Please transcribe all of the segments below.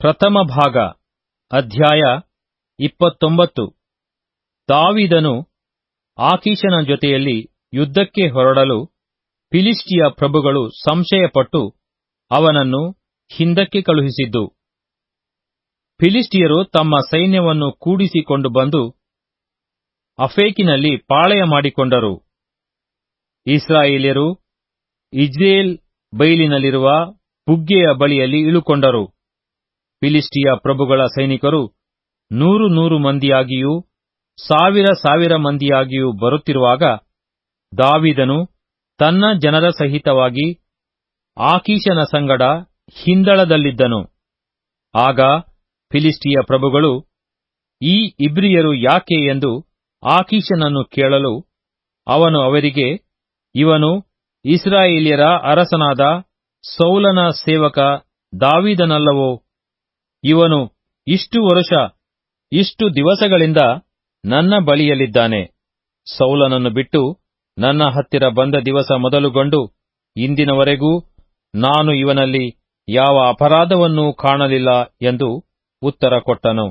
ಪ್ರಥಮ ಭಾಗ, ಅಧ್ಯಾಯ ಇಪ್ಪತ್ತೊಂಬತ್ತು. ದಾವಿದನು ಆಕೀಶನ ಜೊತೆಯಲ್ಲಿ ಯುದ್ಧಕ್ಕೆ ಹೊರಡಲು ಫಿಲಿಸ್ಟಿಯ ಪ್ರಭುಗಳು ಸಂಶಯಪಟ್ಟು ಅವನನ್ನು ಹಿಂದಕ್ಕೆ ಕಳುಹಿಸಿದ್ದು. ಫಿಲಿಸ್ಟಿಯರು ತಮ್ಮ ಸೈನ್ಯವನ್ನು ಕೂಡಿಸಿಕೊಂಡು ಬಂದು ಅಫೇಕಿನಲ್ಲಿ ಪಾಳೆಯ ಮಾಡಿಕೊಂಡರು. ಇಸ್ರಾಯೇಲ್ಯರು ಇಜ್ರೇಲ್ ಬೈಲಿನಲ್ಲಿರುವ ಬುಗ್ಗೆಯ ಬಳಿಯಲ್ಲಿ ಇಳುಕೊಂಡರು. ಫಿಲಿಸ್ಟಿಯ ಪ್ರಭುಗಳ ಸೈನಿಕರು ನೂರು ನೂರು ಮಂದಿಯಾಗಿಯೂ ಸಾವಿರ ಸಾವಿರ ಮಂದಿಯಾಗಿಯೂ ಬರುತ್ತಿರುವಾಗ ದಾವಿದನು ತನ್ನ ಜನರ ಸಹಿತವಾಗಿ ಆಕೀಶನ ಸಂಗಡ ಹಿಂದಳದಲ್ಲಿದ್ದನು. ಆಗ ಫಿಲಿಸ್ಟಿಯ ಪ್ರಭುಗಳು, ಈ ಇಬ್ರಿಯರು ಯಾಕೆ ಎಂದು ಆಕೀಶನನ್ನು ಕೇಳಲು ಅವನು ಅವರಿಗೆ, ಇವನು ಇಸ್ರಾಯೇಲಿಯರ ಅರಸನಾದ ಸೌಲನ ಸೇವಕ ದಾವಿದನಲ್ಲವೋ ಇವನು ಇಷ್ಟು ವರುಷ, ಇಷ್ಟು ದಿವಸಗಳಿಂದ ನನ್ನ ಬಳಿಯಲ್ಲಿದ್ದಾನೆ. ಸೌಲನನ್ನು ಬಿಟ್ಟು ನನ್ನ ಹತ್ತಿರ ಬಂದ ದಿವಸ ಮೊದಲುಗೊಂಡು ಇಂದಿನವರೆಗೂ ನಾನು ಇವನಲ್ಲಿ ಯಾವ ಅಪರಾಧವನ್ನೂ ಕಾಣಲಿಲ್ಲ ಎಂದು ಉತ್ತರ ಕೊಟ್ಟನು.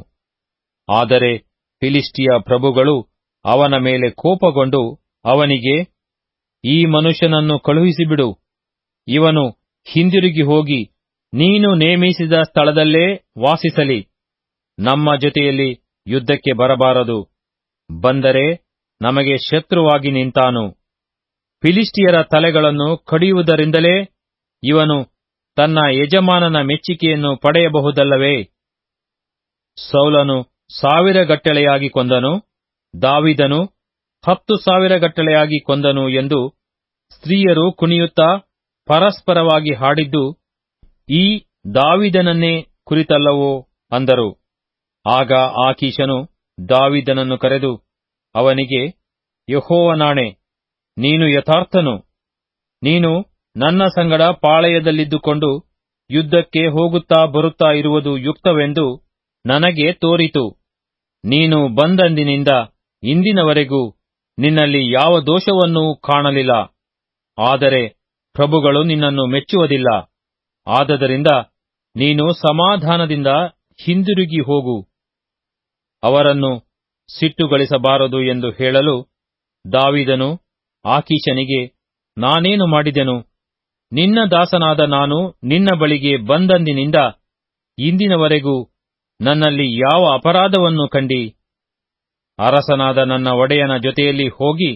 ಆದರೆ ಫಿಲಿಸ್ಟಿಯ ಪ್ರಭುಗಳು ಅವನ ಮೇಲೆ ಕೋಪಗೊಂಡು ಅವನಿಗೆ, ಈ ಮನುಷ್ಯನನ್ನು ಕಳುಹಿಸಿಬಿಡು, ಇವನು ಹಿಂದಿರುಗಿ ಹೋಗಿ ನೀನು ನೇಮಿಸಿದ ಸ್ಥಳದಲ್ಲೇ ವಾಸಿಸಲಿ. ನಮ್ಮ ಜೊತೆಯಲ್ಲಿ ಯುದ್ಧಕ್ಕೆ ಬರಬಾರದು. ಬಂದರೆ ನಮಗೆ ಶತ್ರುವಾಗಿ ನಿಂತಾನು. ಫಿಲಿಸ್ಟಿಯರ ತಲೆಗಳನ್ನು ಕಡಿಯುವುದರಿಂದಲೇ ಇವನು ತನ್ನ ಯಜಮಾನನ ಮೆಚ್ಚಿಕೆಯನ್ನು ಪಡೆಯಬಹುದಲ್ಲವೇ? ಸೌಲನು ಸಾವಿರಗಟ್ಟಲೆಯಾಗಿ ಕೊಂದನು, ದಾವಿದನು ಹತ್ತು ಸಾವಿರಗಟ್ಟಲೆಯಾಗಿ ಕೊಂದನು ಎಂದು ಸ್ತ್ರೀಯರು ಕುಣಿಯುತ್ತಾ ಪರಸ್ಪರವಾಗಿ ಹಾಡಿದ್ದು ಈ ದಾವಿದನನ್ನೇ ಕುರಿತಲ್ಲವೋ ಅಂದರು. ಆಗ ಆಕೀಶನು ದಾವಿದನನ್ನು ಕರೆದು, ಅವನಿಗೆ, ಯಹೋವನಾಣೆ, ನೀನು ಯಥಾರ್ಥನು. ನೀನು ನನ್ನ ಸಂಗಡ ಪಾಳೆಯದಲ್ಲಿದ್ದುಕೊಂಡು ಯುದ್ಧಕ್ಕೆ ಹೋಗುತ್ತಾ ಬರುತ್ತಾ ಇರುವುದು ಯುಕ್ತವೆಂದು ನನಗೆ ತೋರಿತು. ನೀನು ಬಂದಂದಿನಿಂದ ಇಂದಿನವರೆಗೂ ನಿನ್ನಲ್ಲಿ ಯಾವ ದೋಷವನ್ನೂ ಕಾಣಲಿಲ್ಲ. ಆದರೆ ಪ್ರಭುಗಳು ನಿನ್ನನ್ನು ಮೆಚ್ಚುವುದಿಲ್ಲ. ಆದದರಿಂದ ನೀನು ಸಮಾಧಾನದಿಂದ ಹಿಂದಿರುಗಿ ಹೋಗು. ಅವರನ್ನು ಸಿಟ್ಟುಗಳಿಸಬಾರದು ಎಂದು ಹೇಳಲು ದಾವಿದನು ಆಕೀಶನಿಗೆ ನಾನೇನು ಮಾಡಿದೆನು? ನಿನ್ನ ದಾಸನಾದ ನಾನು ನಿನ್ನ ಬಳಿಗೆ ಬಂದಂದಿನಿಂದ ಇಂದಿನವರೆಗೂ ನನ್ನಲ್ಲಿ ಯಾವ ಅಪರಾಧವನ್ನು ಕಂಡಿ? ಅರಸನಾದ ನನ್ನ ಒಡೆಯನ ಜೊತೆಯಲ್ಲಿ ಹೋಗಿ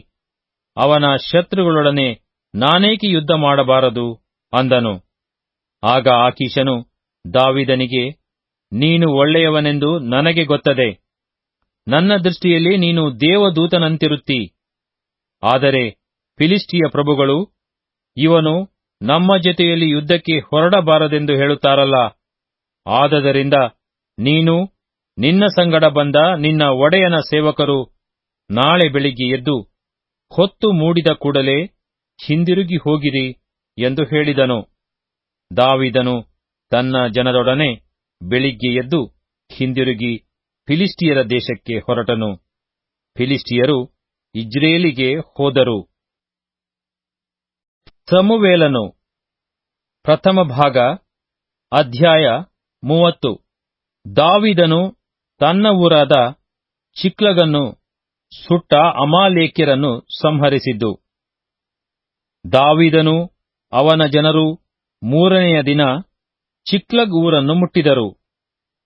ಅವನ ಶತ್ರುಗಳೊಡನೆ ನಾನೇಕೆ ಯುದ್ಧ ಮಾಡಬಾರದು ಅಂದನು. ಆಗ ಆಕೀಶನು ದಾವಿದನಿಗೆ, ನೀನು ಒಳ್ಳೆಯವನೆಂದು ನನಗೆ ಗೊತ್ತದೆ. ನನ್ನ ದೃಷ್ಟಿಯಲ್ಲಿ ನೀನು ದೇವದೂತನಂತಿರುತ್ತಿ. ಆದರೆ ಫಿಲಿಸ್ಟಿಯ ಪ್ರಭುಗಳು, ಇವನು ನಮ್ಮ ಜೊತೆಯಲ್ಲಿ ಯುದ್ಧಕ್ಕೆ ಹೊರಡಬಾರದೆಂದು ಹೇಳುತ್ತಾರಲ್ಲ. ಆದದರಿಂದ ನೀನು ನಿನ್ನ ಸಂಗಡ ಬಂದ ನಿನ್ನ ಒಡೆಯನ ಸೇವಕರು ನಾಳೆ ಬೆಳಿಗ್ಗೆ ಎದ್ದು ಹೊತ್ತು ಮೂಡಿದ ಕೂಡಲೇ ಹಿಂದಿರುಗಿ ಹೋಗಿರಿ ಎಂದು ಹೇಳಿದನು. ದಾವಿದನು ತನ್ನ ಜನರೊಡನೆ ಬೆಳಿಗ್ಗೆ ಎದ್ದು ಹಿಂದಿರುಗಿ ಫಿಲಿಸ್ಟಿಯರ ದೇಶಕ್ಕೆ ಹೊರಟನು. ಫಿಲಿಸ್ಟಿಯರು ಇಜ್ರೇಲಿಗೆ ಹೋದರು. ಸಮುವೇಲನು ಪ್ರಥಮ ಭಾಗ ಅಧ್ಯಾಯ ಮೂವತ್ತು. ದಾವಿದನು ತನ್ನ ಊರಾದ ಚಿಕ್ಲಗನ್ನು ಸುಟ್ಟ ಅಮಾಲೇಕ್ಯರನ್ನು ಸಂಹರಿಸಿದ್ದು. ದಾವಿದನು ಅವನ ಜನರು ಮೂರನೆಯ ದಿನ ಚಿಕ್ಲಗ್ ಊರನ್ನು ಮುಟ್ಟಿದರು.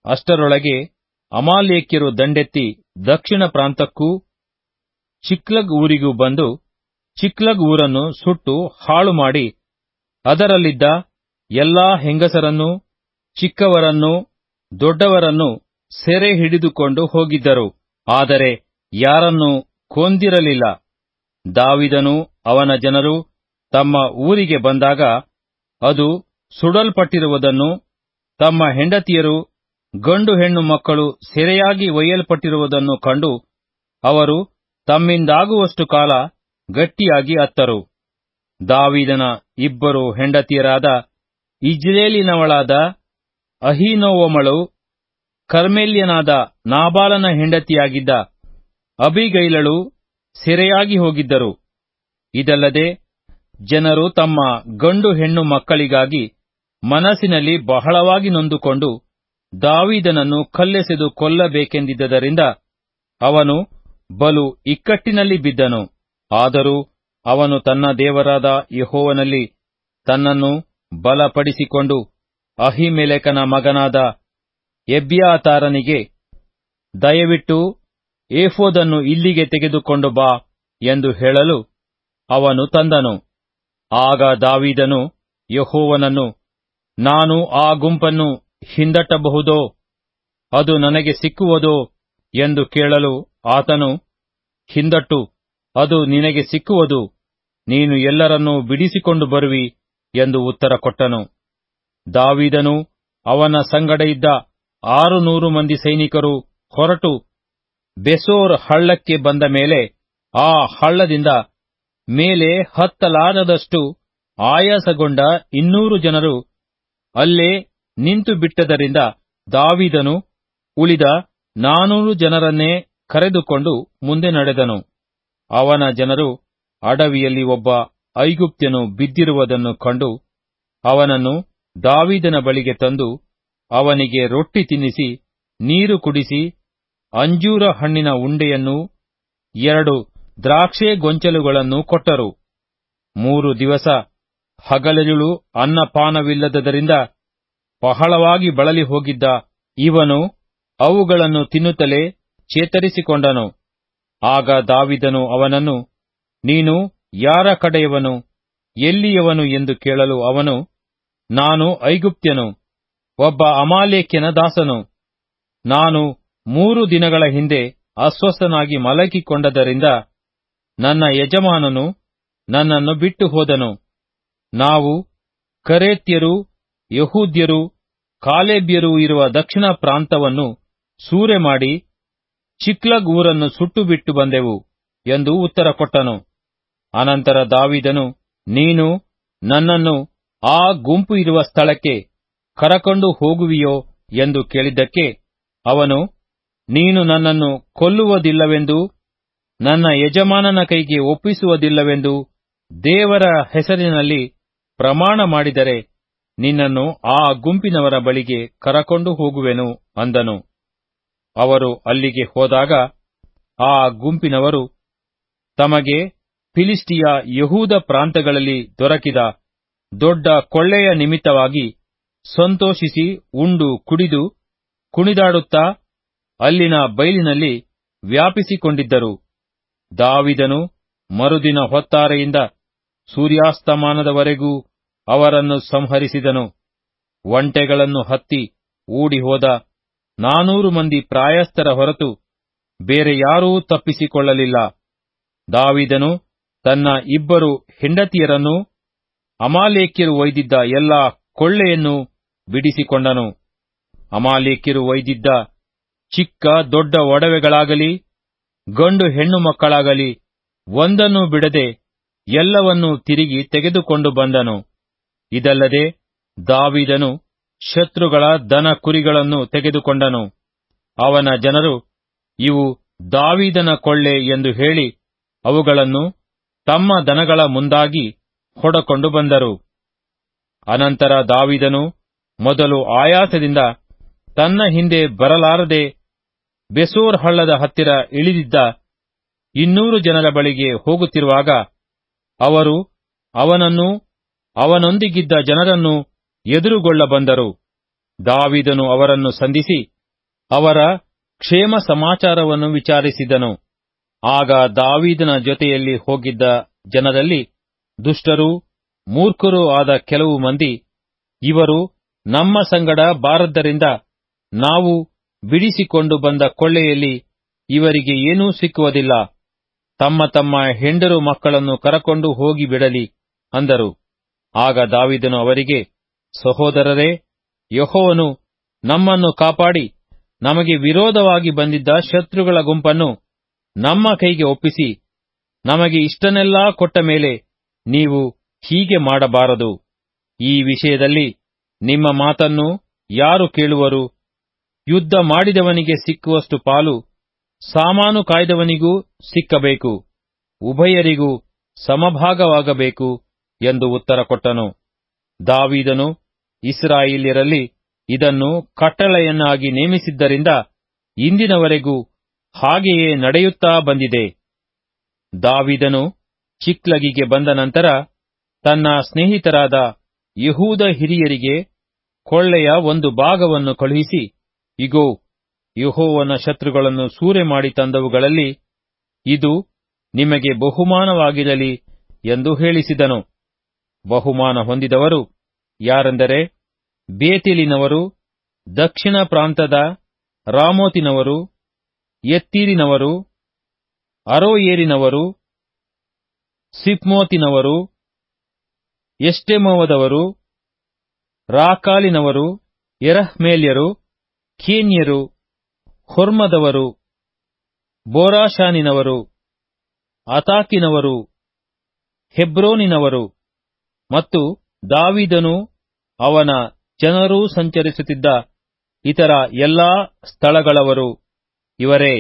ಅಷ್ಟರೊಳಗೆ ಅಮಾಲೇಕ್ಯರು ದಂಡೆತ್ತಿ ದಕ್ಷಿಣ ಪ್ರಾಂತಕ್ಕೂ ಚಿಕ್ಲಗ್ ಊರಿಗೂ ಬಂದು ಚಿಕ್ಲಗ್ ಊರನ್ನು ಸುಟ್ಟು ಹಾಳು ಮಾಡಿ ಅದರಲ್ಲಿದ್ದ ಎಲ್ಲಾ ಹೆಂಗಸರನ್ನು, ಚಿಕ್ಕವರನ್ನು, ದೊಡ್ಡವರನ್ನು ಸೆರೆ ಹಿಡಿದುಕೊಂಡು ಹೋಗಿದ್ದರು. ಆದರೆ ಯಾರನ್ನೂ ಕೊಂದಿರಲಿಲ್ಲ. ದಾವಿದನು ಅವನ ಜನರು ತಮ್ಮ ಊರಿಗೆ ಬಂದಾಗ ಅದು ಸುಡಲ್ಪಟ್ಟಿರುವುದನ್ನು ತಮ್ಮ ಹೆಂಡತಿಯರು, ಗಂಡು ಹೆಣ್ಣು ಮಕ್ಕಳು ಸೆರೆಯಾಗಿ ಒಯ್ಯಲ್ಪಟ್ಟಿರುವುದನ್ನು ಕಂಡು ಅವರು ತಮ್ಮಿಂದಾಗುವಷ್ಟು ಕಾಲ ಗಟ್ಟಿಯಾಗಿ ಅತ್ತರು. ದಾವಿದನ ಇಬ್ಬರು ಹೆಂಡತಿಯರಾದ ಇಜ್ರೇಲಿನವಳಾದ ಅಹಿನೋವಮಳು, ಕರ್ಮೆಲ್ಯನಾದ ನಾಬಾಲನ ಹೆಂಡತಿಯಾಗಿದ್ದ ಅಬಿಗೈಲಳು ಸೆರೆಯಾಗಿ ಹೋಗಿದ್ದರು. ಇದಲ್ಲದೆ ಜನರು ತಮ್ಮ ಗಂಡು ಹೆಣ್ಣು ಮಕ್ಕಳಿಗಾಗಿ ಮನಸ್ಸಿನಲ್ಲಿ ಬಹಳವಾಗಿ ನೊಂದುಕೊಂಡು ದಾವೀದನನ್ನು ಕಲ್ಲೆಸೆದು ಕೊಲ್ಲಬೇಕೆಂದಿದ್ದರಿಂದ ಅವನು ಬಲು ಇಕ್ಕಟ್ಟಿನಲ್ಲಿ ಬಿದ್ದನು. ಆದರೂ ಅವನು ತನ್ನ ದೇವರಾದ ಯಹೋವನಲ್ಲಿ ತನ್ನನ್ನು ಬಲಪಡಿಸಿಕೊಂಡು ಅಹಿಮೆಲೆಕನ ಮಗನಾದ ಎಬ್ಯಾತಾರನಿಗೆ, ದಯವಿಟ್ಟು ಏಫೋದನ್ನು ಇಲ್ಲಿಗೆ ತೆಗೆದುಕೊಂಡು ಬಾ ಎಂದು ಹೇಳಲು ಅವನು ತಂದನು. ಆಗ ದಾವೀದನು, ಯಹೋವನನ್ನು, ನಾನು ಆ ಗುಂಪನ್ನು ಹಿಂದಟ್ಟಬಹುದೋ, ಅದು ನನಗೆ ಸಿಕ್ಕುವುದೋ ಎಂದು ಕೇಳಲು ಆತನು, ಹಿಂದಟ್ಟು, ಅದು ನಿನಗೆ ಸಿಕ್ಕುವುದು, ನೀನು ಎಲ್ಲರನ್ನೂ ಬಿಡಿಸಿಕೊಂಡು ಬರುವಿ ಎಂದು ಉತ್ತರ ಕೊಟ್ಟನು. ದಾವಿದನು ಅವನ ಸಂಗಡ ಇದ್ದ ಆರು ನೂರು ಮಂದಿ ಸೈನಿಕರು ಹೊರಟು ಬೆಸೋರ್ ಹಳ್ಳಕ್ಕೆ ಬಂದ ಮೇಲೆ ಆ ಹಳ್ಳದಿಂದ ಮೇಲೆ ಹತ್ತಲಾರದಷ್ಟು ಆಯಾಸಗೊಂಡ ಇನ್ನೂರು ಜನರು ಅಲ್ಲೇ ನಿಂತು ಬಿಟ್ಟದರಿಂದ ದಾವಿದನು ಉಳಿದ ನಾನೂರು ಜನರನ್ನೇ ಕರೆದುಕೊಂಡು ಮುಂದೆ ನಡೆದನು. ಅವನ ಜನರು ಅಡವಿಯಲ್ಲಿ ಒಬ್ಬ ಐಗುಪ್ತ್ಯನು ಬಿದ್ದಿರುವುದನ್ನು ಕಂಡು ಅವನನ್ನು ದಾವಿದನ ಬಳಿಗೆ ತಂದು ಅವನಿಗೆ ರೊಟ್ಟಿ ತಿನ್ನಿಸಿ, ನೀರು ಕುಡಿಸಿ, ಅಂಜೂರ ಹಣ್ಣಿನ ಉಂಡೆಯನ್ನೂ ಎರಡು ದ್ರಾಕ್ಷೆ ಗೊಂಚಲುಗಳನ್ನು ಕೊಟ್ಟರು. ಮೂರು ದಿವಸ ಹಗಲಿರುಳು ಅನ್ನಪಾನವಿಲ್ಲದರಿಂದ ಬಹಳವಾಗಿ ಬಳಲಿ ಹೋಗಿದ್ದ ಇವನು ಅವುಗಳನ್ನು ತಿನ್ನುತ್ತಲೇ ಚೇತರಿಸಿಕೊಂಡನು. ಆಗ ದಾವಿದನು ಅವನನ್ನು, ನೀನು ಯಾರ ಕಡೆಯವನು? ಎಲ್ಲಿಯವನು ಎಂದು ಕೇಳಲು ಅವನು, ನಾನು ಐಗುಪ್ತ್ಯನು, ಒಬ್ಬ ಅಮಾಲೇಕ್ಯನ ದಾಸನು. ನಾನು ಮೂರು ದಿನಗಳ ಹಿಂದೆ ಅಸ್ವಸ್ಥನಾಗಿ ಮಲಗಿಕೊಂಡದರಿಂದ ನನ್ನ ಯಜಮಾನನು ನನ್ನನ್ನು ಬಿಟ್ಟು ಹೋದನು. ನಾವು ಕರೇತ್ಯರು, ಯಹೂದ್ಯರು, ಕಾಲೇಬ್ಯರು ಇರುವ ದಕ್ಷಿಣ ಪ್ರಾಂತವನ್ನು ಸೂರೆ ಮಾಡಿ ಚಿಕ್ಲಗ್ ಊರನ್ನು ಸುಟ್ಟು ಬಿಟ್ಟು ಬಂದೆವು ಎಂದು ಉತ್ತರ ಕೊಟ್ಟನು. ಅನಂತರ ದಾವಿದನು, ನೀನು ನನ್ನನ್ನು ಆ ಗುಂಪು ಇರುವ ಸ್ಥಳಕ್ಕೆ ಕರಕೊಂಡು ಹೋಗುವಿಯೋ ಎಂದು ಕೇಳಿದ್ದಕ್ಕೆ ಅವನು, ನೀನು ನನ್ನನ್ನು ಕೊಲ್ಲುವುದಿಲ್ಲವೆಂದು ನನ್ನ ಯಜಮಾನನ ಕೈಗೆ ಒಪ್ಪಿಸುವುದಿಲ್ಲವೆಂದು ದೇವರ ಹೆಸರಿನಲ್ಲಿ ಪ್ರಮಾಣ ಮಾಡಿದರೆ ನಿನ್ನನ್ನು ಆ ಗುಂಪಿನವರ ಬಳಿಗೆ ಕರಕೊಂಡು ಹೋಗುವೆನು ಅಂದನು. ಅವರು ಅಲ್ಲಿಗೆ ಹೋದಾಗ ಆ ಗುಂಪಿನವರು ತಮಗೆ ಫಿಲಿಸ್ಟಿಯ ಯಹೂದ ಪ್ರಾಂತಗಳಲ್ಲಿ ದೊರಕಿದ ದೊಡ್ಡ ಕೊಳ್ಳೆಯ ನಿಮಿತ್ತವಾಗಿ ಸಂತೋಷಿಸಿ ಉಂಡು ಕುಡಿದು ಕುಣಿದಾಡುತ್ತಾ ಅಲ್ಲಿನ ಬೈಲಿನಲ್ಲಿ ವ್ಯಾಪಿಸಿಕೊಂಡಿದ್ದರು. ದಾವಿದನು ಮರುದಿನ ಹೊತ್ತಾರೆಯಿಂದ ಸೂರ್ಯಾಸ್ತಮಾನದವರೆಗೂ ಅವರನ್ನು ಸಂಹರಿಸಿದನು. ಒಂಟೆಗಳನ್ನು ಹತ್ತಿ ಓಡಿ ಹೋದ ನಾನೂರು ಮಂದಿ ಪ್ರಾಯಸ್ಥರ ಹೊರತು ಬೇರೆ ಯಾರೂ ತಪ್ಪಿಸಿಕೊಳ್ಳಲಿಲ್ಲ. ದಾವಿದನು ತನ್ನ ಇಬ್ಬರು ಹೆಂಡತಿಯರನ್ನು ಅಮಾಲೇಕ್ಯರು ಒಯ್ದಿದ್ದ ಎಲ್ಲಾ ಕೊಳ್ಳೆಯನ್ನು ಬಿಡಿಸಿಕೊಂಡನು. ಅಮಾಲೇಕ್ಯರು ಒಯ್ದಿದ್ದ ಚಿಕ್ಕ ದೊಡ್ಡ ಒಡವೆಗಳಾಗಲಿ ಗಂಡು ಹೆಣ್ಣು ಮಕ್ಕಳಾಗಲಿ ಒಂದನ್ನು ಬಿಡದೆ ಎಲ್ಲವನ್ನೂ ತಿರುಗಿ ತೆಗೆದುಕೊಂಡು ಬಂದನು. ಇದಲ್ಲದೆ ದಾವಿದನು ಶತ್ರುಗಳ ದನ ಕುರಿಗಳನ್ನು ತೆಗೆದುಕೊಂಡನು. ಅವನ ಜನರು, ಇವು ದಾವಿದನ ಕೊಳ್ಳೆ ಎಂದು ಹೇಳಿ ಅವುಗಳನ್ನು ತಮ್ಮ ದನಗಳ ಮುಂದಾಗಿ ಹೊಡಕೊಂಡು ಬಂದರು. ಅನಂತರ ದಾವಿದನು ಮೊದಲು ಆಯಾಸದಿಂದ ತನ್ನ ಹಿಂದೆ ಬರಲಾರದೆ ಬೆಸೋರ್ ಹಳ್ಳದ ಹತ್ತಿರ ಇಳಿದಿದ್ದ ಇನ್ನೂರು ಜನರ ಬಳಿಗೆ ಹೋಗುತ್ತಿರುವಾಗ ಅವರು ಅವನನ್ನು, ಅವನೊಂದಿಗಿದ್ದ ಜನರನ್ನು ಎದುರುಗೊಳ್ಳ ಬಂದರು. ದಾವಿದನು ಅವರನ್ನು ಸಂಧಿಸಿ ಅವರ ಕ್ಷೇಮ ಸಮಾಚಾರವನ್ನು ವಿಚಾರಿಸಿದನು. ಆಗ ದಾವೀದನ ಜೊತೆಯಲ್ಲಿ ಹೋಗಿದ್ದ ಜನರಲ್ಲಿ ದುಷ್ಟರೂ, ಮೂರ್ಖರೂ ಆದ ಕೆಲವು ಮಂದಿ, ಇವರು ನಮ್ಮ ಸಂಗಡ ಬಾರದ್ದರಿಂದ ನಾವು ಬಿಡಿಸಿಕೊಂಡು ಬಂದ ಕೊಳ್ಳೆಯಲ್ಲಿ ಇವರಿಗೆ ಏನೂ ಸಿಕ್ಕುವುದಿಲ್ಲ. ತಮ್ಮ ತಮ್ಮ ಹೆಂಡರು ಮಕ್ಕಳನ್ನು ಕರಕೊಂಡು ಹೋಗಿ ಬಿಡಲಿ ಅಂದರು. ಆಗ ದಾವಿದನು ಅವರಿಗೆ, ಸಹೋದರರೇ, ಯಹೋವನು ನಮ್ಮನ್ನು ಕಾಪಾಡಿ, ನಮಗೆ ವಿರೋಧವಾಗಿ ಬಂದಿದ್ದ ಶತ್ರುಗಳ ಗುಂಪನ್ನು ನಮ್ಮ ಕೈಗೆ ಒಪ್ಪಿಸಿ, ನಮಗೆ ಇಷ್ಟನೆಲ್ಲಾ ಕೊಟ್ಟ ಮೇಲೆ ನೀವು ಹೀಗೆ ಮಾಡಬಾರದು. ಈ ವಿಷಯದಲ್ಲಿ ನಿಮ್ಮ ಮಾತನ್ನು ಯಾರು ಕೇಳುವರು? ಯುದ್ಧ ಮಾಡಿದವನಿಗೆ ಸಿಕ್ಕುವಷ್ಟು ಪಾಲು ಸಾಮಾನು ಕಾಯ್ದವನಿಗೂ ಸಿಕ್ಕಬೇಕು. ಉಭಯರಿಗೂ ಸಮಭಾಗವಾಗಬೇಕು ಎಂದು ಉತ್ತರ ಕೊಟ್ಟನು. ದಾವೀದನು ಇಸ್ರಾಯಿಲಿಯರಲ್ಲಿ ಇದನ್ನು ಕಟ್ಟಳೆಯನ್ನಾಗಿ ನೇಮಿಸಿದ್ದರಿಂದ ಇಂದಿನವರೆಗೂ ಹಾಗೆಯೇ ನಡೆಯುತ್ತಾ ಬಂದಿದೆ. ದಾವಿದನು ಚಿಕ್ಲಗಿಗೆ ಬಂದ ನಂತರ ತನ್ನ ಸ್ನೇಹಿತರಾದ ಯಹೂದ ಹಿರಿಯರಿಗೆ ಕೊಳ್ಳೆಯ ಒಂದು ಭಾಗವನ್ನು ಕಳುಹಿಸಿ ಇಗೋ, ಯಹೋವನ ಶತ್ರುಗಳನ್ನು ಸೂರೆ ಮಾಡಿ ತಂದವುಗಳಲ್ಲಿ ಇದು ನಿಮಗೆ ಬಹುಮಾನವಾಗಿರಲಿ ಎಂದು ಹೇಳಿಸಿದನು. ಬಹುಮಾನ ಹೊಂದಿದವರು ಯಾರೆಂದರೆ ಬೇತಿಲಿನವರು, ದಕ್ಷಿಣ ಪ್ರಾಂತದ ರಾಮೋತಿನವರು ಎತ್ತೀರಿನವರು ಅರೋಯೇರಿನವರು, ಸಿಪ್ಮೋತಿನವರು, ಎಷ್ಟೆಮೋವದವರು, ರಾಕಾಲಿನವರು ಎರಹ್ಮೇಲ್ಯರು ಕೀನ್ಯರು ಹೊರ್ಮದವರು ಬೋರಾಶಾನಿನವರು ಅತಾಕಿನವರು ಹೆಬ್ರೋನಿನವರು ಮತ್ತು ದಾವಿದನು ಅವನ ಜನರೂ ಸಂಚರಿಸುತ್ತಿದ್ದ ಇತರ ಎಲ್ಲಾ ಸ್ಥಳಗಳವರು ಇವರೇ.